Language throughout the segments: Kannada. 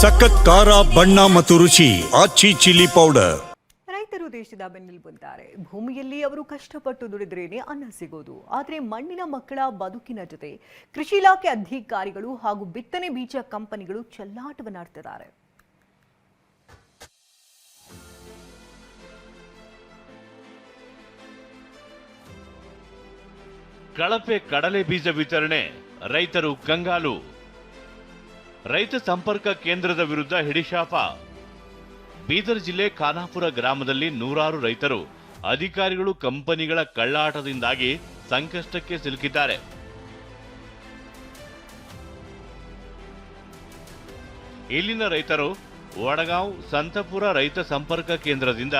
ಸಖತ್ ಖಾರ ಬಣ್ಣ ಮತ್ತು ರುಚಿ ಆಚಿ ಚಿಲ್ಲಿ ಪೌಡರ್. ರೈತರು ದೇಶದ ಬೆನ್ನೆಲುಬಿದ್ದಾರೆ ಭೂಮಿಯಲ್ಲಿ ಅವರು ಕಷ್ಟಪಟ್ಟು ದುಡಿದ್ರೇನೆ ಅನ್ನ ಸಿಗೋದು. ಆದರೆ ಮಣ್ಣಿನ ಮಕ್ಕಳ ಬದುಕಿನ ಜೊತೆ ಕೃಷಿ ಇಲಾಖೆ ಅಧಿಕಾರಿಗಳು ಹಾಗೂ ಬಿತ್ತನೆ ಬೀಜ ಕಂಪನಿಗಳು ಚೆಲ್ಲಾಟವನ್ನಾಡ್ತಿದ್ದಾರೆ. ಕಳಪೆ ಕಡಲೆ ಬೀಜ ವಿತರಣೆ ರೈತರು ಕಂಗಾಲು. ರೈತ ಸಂಪರ್ಕ ಕೇಂದ್ರದ ವಿರುದ್ಧ ಹಿಡಿಶಾಪ. ಬೀದರ್ ಜಿಲ್ಲೆ ಖಾನಾಪುರ ಗ್ರಾಮದಲ್ಲಿ ನೂರಾರು ರೈತರು, ಅಧಿಕಾರಿಗಳು ಕಂಪನಿಗಳ ಕಳ್ಳಾಟದಿಂದಾಗಿ ಸಂಕಷ್ಟಕ್ಕೆ ಸಿಲುಕಿದ್ದಾರೆ. ಇಲ್ಲಿನ ರೈತರು ವಡಗಾಂವ್ ಸಂತಪುರ ರೈತ ಸಂಪರ್ಕ ಕೇಂದ್ರದಿಂದ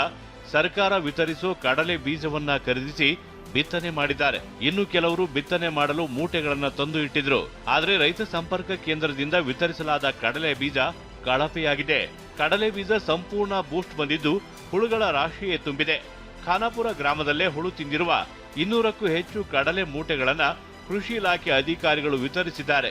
ಸರ್ಕಾರ ವಿತರಿಸೋ ಕಡಲೆ ಬೀಜವನ್ನ ಖರೀದಿಸಿ ಬಿತ್ತನೆ ಮಾಡಿದ್ದಾರೆ. ಇನ್ನು ಕೆಲವರು ಬಿತ್ತನೆ ಮಾಡಲು ಮೂಟೆಗಳನ್ನು ತಂದು ಇಟ್ಟಿದ್ರು. ಆದರೆ ರೈತ ಸಂಪರ್ಕ ಕೇಂದ್ರದಿಂದ ವಿತರಿಸಲಾದ ಕಡಲೆ ಬೀಜ ಕಳಪೆಯಾಗಿದೆ. ಕಡಲೆ ಬೀಜ ಸಂಪೂರ್ಣ ಬೂಸ್ಟ್ ಬಂದಿದ್ದು ಹುಳುಗಳ ರಾಶಿಯೇ ತುಂಬಿದೆ. ಖಾನಾಪುರ ಗ್ರಾಮದಲ್ಲೇ ಹುಳು ತಿಂದಿರುವ ಇನ್ನೂರಕ್ಕೂ ಹೆಚ್ಚು ಕಡಲೆ ಮೂಟೆಗಳನ್ನು ಕೃಷಿ ಇಲಾಖೆ ಅಧಿಕಾರಿಗಳು ವಿತರಿಸಿದ್ದಾರೆ.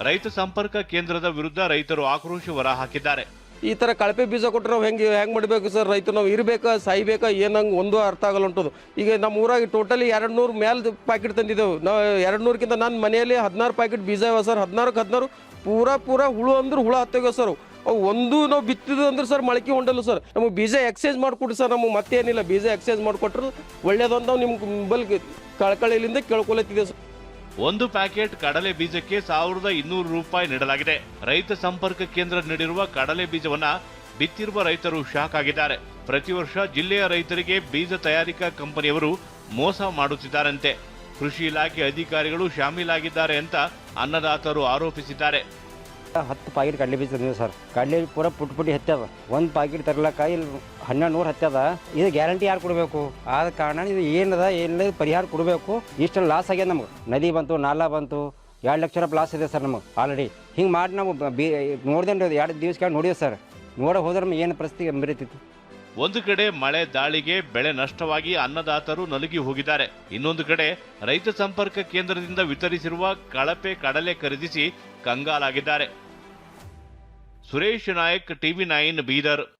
ರೈತ ಸಂಪರ್ಕ ಕೇಂದ್ರದ ವಿರುದ್ಧ ರೈತರು ಆಕ್ರೋಶ ಹೊರಹಾಕಿದ್ದಾರೆ ಈ ಥರ ಕಳಪೆ ಬೀಜ ಕೊಟ್ಟರೆ ನಾವು ಹೆಂಗೆ ಹೆಂಗೆ ಮಾಡಬೇಕು ಸರ್? ರೈತ ನಾವು ಇರಬೇಕಾ, ಸಾಯ್ಬೇಕಾ, ಏನಂಗೆ ಒಂದು ಅರ್ಥ ಆಗಲ್ಲ ಉಂಟದು. ಈಗ ನಮ್ಮ ಊರಾಗ ಟೋಟಲಿ ಎರಡು ನೂರು ಮೇಲೆ ಪ್ಯಾಕೆಟ್ ತಂದಿದ್ದೆವು. ನಾವು ಎರಡು ನೂರಕ್ಕಿಂತ ನನ್ನ ಮನೆಯಲ್ಲಿ ಹದಿನಾರು ಪ್ಯಾಕೆಟ್ ಬೀಜ ಇವೆ ಸರ್. ಹದಿನಾರಕ್ಕೆ ಹದಿನಾರು ಪೂರಾ ಪೂರಾ ಹುಳು ಅಂದ್ರೆ ಹುಳ ಹತ್ತೋಗ್ಯ ಸರ್. ಅವು ಒಂದು ನಾವು ಬಿತ್ತಿದ್ದು ಅಂದ್ರೆ ಸರ್ ಮೊಳಕೆ ಹೊಂಡಲ್ಲ ಸರ್. ನಮಗೆ ಬೀಜ ಎಕ್ಸ್ಚೇಂಜ್ ಮಾಡಿಕೊಡ್ರಿ ಸರ್. ನಮಗೆ ಮತ್ತೇನಿಲ್ಲ. ಬೀಜ ಎಕ್ಸ್ಚೇಂಜ್ ಮಾಡಿಕೊಟ್ರೆ ಒಳ್ಳೇದು ನಾವು ನಿಮ್ಮ ಬಲ್ ಕಳ್ಕಳಿಲಿಂದ ಕೇಳ್ಕೊಳತ್ತಿದೆ ಸರ್. ಒಂದು ಪ್ಯಾಕೆಟ್ ಕಡಲೆ ಬೀಜಕ್ಕೆ ಸಾವಿರದ ಇನ್ನೂರು ರೂಪಾಯಿ ನೀಡಲಾಗಿದೆ. ರೈತ ಸಂಪರ್ಕ ಕೇಂದ್ರ ನೀಡಿರುವ ಕಡಲೆ ಬೀಜವನ್ನ ಬಿತ್ತಿರುವ ರೈತರು ಶಾಕ್ ಆಗಿದ್ದಾರೆ. ಪ್ರತಿ ವರ್ಷ ಜಿಲ್ಲೆಯ ರೈತರಿಗೆ ಬೀಜ ತಯಾರಿಕಾ ಕಂಪನಿಯವರು ಮೋಸ ಮಾಡುತ್ತಿದ್ದಾರಂತೆ. ಕೃಷಿ ಇಲಾಖೆ ಅಧಿಕಾರಿಗಳು ಶಾಮೀಲಾಗಿದ್ದಾರೆ ಅಂತ ಅನ್ನದಾತರು ಆರೋಪಿಸಿದ್ದಾರೆ. ಹತ್ತು ಪಾಕಿಟ್ ಕಡಲೆ ಬೀಜ ತಂದಿದೆ ಸರ್. ಕಡಲೆ ಪೂರ ಪುಟ್ ಪುಟ್ಟಿ ಹತ್ಯದ ಒಂದು ಪಾಕಿಟ್ ತರ್ಲಕ್ಕ ಇಲ್ಲಿ ಹನ್ನೆರಡು ನೂರು ಹತ್ಯದ. ಇದು ಗ್ಯಾರಂಟಿ ಯಾರು ಕೊಡಬೇಕು? ಆದ ಕಾರಣ ಇದು ಏನದ ಏನಿಲ್ಲ ಪರಿಹಾರ ಕೊಡಬೇಕು. ಇಷ್ಟು ಲಾಸ್ ಆಗ್ಯದ ನಮ್ಗೆ. ನದಿ ಬಂತು, ನಾಲ ಬಂತು. ಎರಡು ಲಕ್ಷ ರೂಪಾಯಿ ಲಾಸ್ ಇದೆ ಸರ್ ನಮಗೆ ಆಲ್ರೆಡಿ ಹಿಂಗೆ ಮಾಡಿ ನಾವು ಬಿ ನೋಡ್ದೇನು ಎರಡು ದಿವಸ ನೋಡಿದೆ ಸರ್. ನೋಡೋ ಹೋದ್ರೆ ನಮ್ಗೆ ಏನು ಪರಿಸ್ಥಿತಿ ಗಂಭೀರತಿತ್ತು ಒಂದು ಕಡೆ ಮಳೆ ದಾಳಿಗೆ ಬೆಳೆ ನಷ್ಟವಾಗಿ ಅನ್ನದಾತರು ನಲುಗಿ ಹೋಗಿದ್ದಾರೆ. ಇನ್ನೊಂದು ಕಡೆ ರೈತ ಸಂಪರ್ಕ ಕೇಂದ್ರದಿಂದ ವಿತರಿಸಿರುವ ಕಳಪೆ ಕಡಲೆ ಖರೀದಿಸಿ ಕಂಗಾಲಾಗಿದ್ದಾರೆ. Suresh Nayak, TV nine, Bidar.